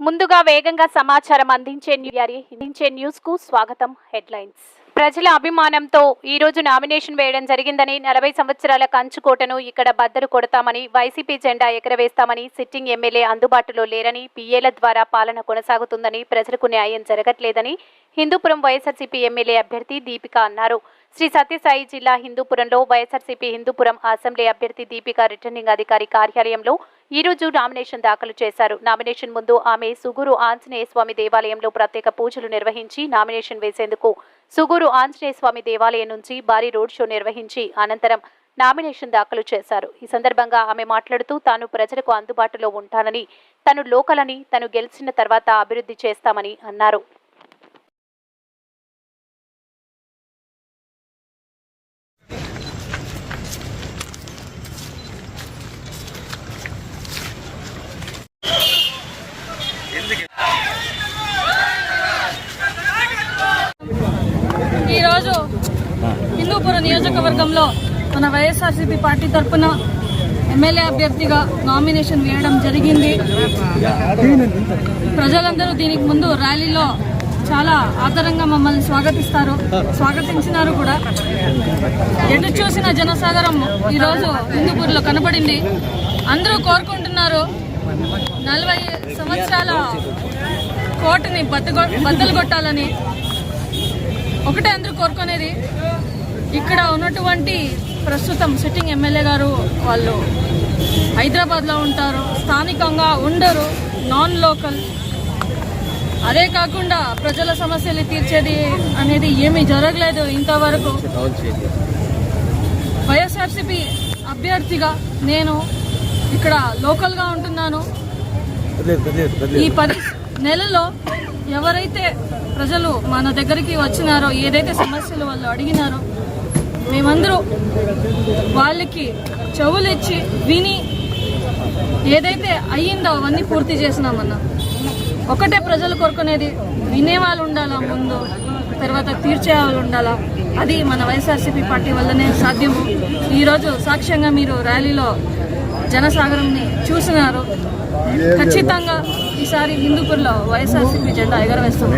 ముందుగా వేగంగా సమాచారం అందించే న్యూ- అందించే న్యూస్కు స్వాగతం హెడ్లైన్స్. ప్రజల అభిమానంతో ఈ రోజు నామినేషన్ వేయడం జరిగిందని నలభై సంవత్సరాల కంచుకోటను ఇక్కడ బద్దలు కొడతామని వైసీపీ జెండా ఎగరవేస్తామని సిట్టింగ్ ఎమ్మెల్యే అందుబాటులో లేరని పిఏల ద్వారా పాలన కొనసాగుతుందని ప్రజలకు న్యాయం జరగట్లేదని హిందూపురం వైఎస్ఆర్సీపీ ఎమ్మెల్యే అభ్యర్థి దీపిక అన్నారు. శ్రీ సత్యసాయి జిల్లా హిందూపురంలో వైఎస్ఆర్సీపీ హిందూపురం అసెంబ్లీ అభ్యర్థి దీపిక రిటర్నింగ్ అధికారి కార్యాలయంలో ఈ రోజు నామినేషన్ దాఖలు చేశారు. నామినేషన్ ముందు ఆమె సుగూరు ఆంజనేయ స్వామి దేవాలయంలో ప్రత్యేక పూజలు నిర్వహించి నామినేషన్ వేసేందుకు సుగూరు ఆంజనేయ స్వామి దేవాలయం నుంచి భారీ రోడ్ షో నిర్వహించి అనంతరం నామినేషన్ దాఖలు చేశారు. ఈ సందర్భంగా ఆమె మాట్లాడుతూ తాను ప్రజలకు అందుబాటులో ఉంటానని తను లోకలని తను గెలిచిన తర్వాత అభివృద్ధి చేస్తామని అన్నారు ఈరోజు హిందూపురం నియోజకవర్గంలో మన వైఎస్ఆర్సీపీ పార్టీ తరఫున ఎమ్మెల్యే అభ్యర్థిగా నామినేషన్ వేయడం జరిగింది. ప్రజలందరూ దీనికి ముందు ర్యాలీలో చాలా ఆదరంగా మమ్మల్ని స్వాగతిస్తారు. స్వాగతించినారు కూడా. ఎటు చూసిన జనసాగరం ఈరోజు హిందూపూర్లో కనబడింది. అందరూ కోరుకుంటున్నారు నలభై సంవత్సరాల కోటని బద్దలు కొట్టాలని. ఒకటే అందరూ కోరుకునేది. ఇక్కడ ఉన్నటువంటి ప్రస్తుతం సిట్టింగ్ ఎమ్మెల్యే గారు వాళ్ళు హైదరాబాద్లో ఉంటారు స్థానికంగా ఉండరు నాన్ లోకల్ అదే కాకుండా ప్రజల సమస్యలు తీర్చేది అనేది ఏమీ జరగలేదు ఇంతవరకు. వైఎస్ఆర్సీపీ అభ్యర్థిగా నేను ఇక్కడ లోకల్గా ఉంటున్నాను. ఈ పది నెలలో ఎవరైతే ప్రజలు మన దగ్గరికి వచ్చినారో ఏదైతే సమస్యలు వాళ్ళు అడిగినారో మేమందరూ వాళ్ళకి చెవులు ఇచ్చి విని ఏదైతే అయ్యిందో అవన్నీ పూర్తి చేసినామన్నా. ఒకటే ప్రజలు కోరుకునేది వినే వాళ్ళు ఉండాలా ముందు తర్వాత తీర్చే వాళ్ళు ఉండాలా? అది మన వైఎస్ఆర్సీపీ పార్టీ వల్లనే సాధ్యము. ఈరోజు సాక్ష్యంగా మీరు ర్యాలీలో జనసాగరంని చూసినారు. ఖచ్చితంగా ఈసారి హిందూపూర్లో వైఎస్ఆర్సీపీ జెండా ఎగరవేస్తాం.